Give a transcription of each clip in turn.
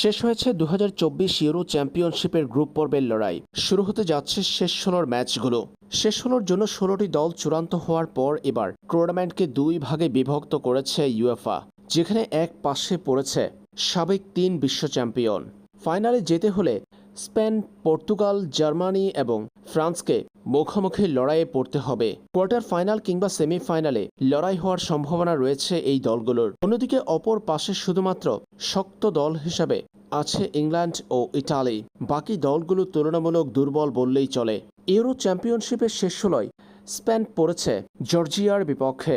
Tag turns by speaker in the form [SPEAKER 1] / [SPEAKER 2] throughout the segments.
[SPEAKER 1] শেষ হয়েছে দু হাজার চব্বিশ ইউরো চ্যাম্পিয়নশিপের গ্রুপ পর্বের লড়াই। শুরু হতে যাচ্ছে শেষ ষোলোর ম্যাচগুলো। শেষ ষোলোর জন্য ষোলোটি দল চূড়ান্ত হওয়ার পর এবার টুর্নামেন্টকে দুই ভাগে বিভক্ত করেছে ইউএফা যেখানে এক পাশে পড়েছে সাবেক তিন বিশ্ব চ্যাম্পিয়ন। ফাইনালে যেতে হলে স্পেন, পর্তুগাল, জার্মানি এবং ফ্রান্সকে মুখোমুখি লড়াইয়ে পড়তে হবে। কোয়ার্টার ফাইনাল কিংবা সেমিফাইনালে লড়াই হওয়ার সম্ভাবনা রয়েছে এই দলগুলোর। অন্যদিকে অপর পাশে শুধুমাত্র শক্ত দল হিসাবে আছে ইংল্যান্ড ও ইটালি। বাকি দলগুলো তুলনামূলক দুর্বল বললেই চলে। ইউরো চ্যাম্পিয়নশিপের শেষ ষোলোয় স্পেন পড়েছে জর্জিয়ার বিপক্ষে।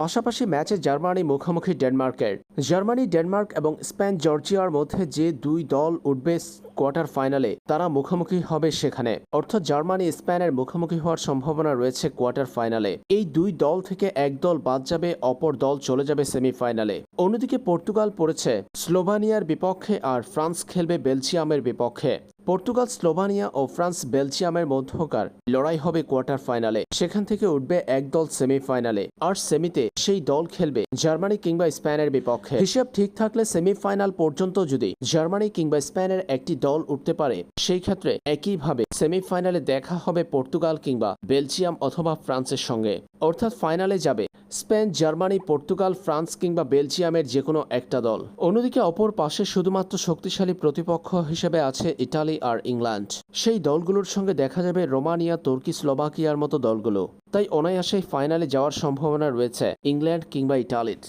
[SPEAKER 1] পাশাপাশি ম্যাচে জার্মানি মুখোমুখি ডেনমার্কের। জার্মানি, ডেনমার্ক এবং স্পেন জর্জিয়ার মধ্যে যে দুই দল উঠবে কোয়ার্টার ফাইনালে, তারা মুখোমুখি হবে সেখানে। অর্থাৎ জার্মানি, স্পেনের মুখোমুখি হওয়ার সম্ভাবনা রয়েছে কোয়ার্টার ফাইনালে। এই দুই দল থেকে এক দল বাদ যাবে, অপর দল চলে যাবে সেমিফাইনালে। অন্যদিকে পর্তুগাল পড়েছে স্লোভানিয়ার বিপক্ষে আর ফ্রান্স খেলবে বেলজিয়ামের বিপক্ষে। পর্তুগাল, স্লোভানিয়া ও ফ্রান্স বেলজিয়ামের মধ্যকার লড়াই হবে কোয়ার্টার ফাইনালে। সেখান থেকে উঠবে এক দল সেমিফাইনালে আর সেমিতে সেই দল খেলবে জার্মানি কিংবা স্পেনের বিপক্ষে। হিসাব ঠিক থাকলে সেমিফাইনাল পর্যন্ত যদি জার্মানি কিংবা স্পেনের একটি দল উঠতে পারে, সেই ক্ষেত্রে একইভাবে সেমিফাইনালে দেখা হবে পর্তুগাল কিংবা বেলজিয়াম অথবা ফ্রান্সের সঙ্গে। অর্থাৎ ফাইনালে যাবে স্পেন, জার্মানি, পর্তুগাল, ফ্রান্স কিংবা বেলজিয়ামের যে কোনো একটা দল। অন্যদিকে অপর পাশে শুধুমাত্র শক্তিশালী প্রতিপক্ষ হিসেবে আছে ইটালি আর ইংল্যান্ড। সেই দলগুলোর সঙ্গে দেখা যাবে রোমানিয়া, তুর্কি, স্লোভাকিয়ার মতো দলগুলো। তাই অনায়াসেই ফাইনালে যাওয়ার সম্ভাবনা রয়েছে ইংল্যান্ড কিংবা ইটালির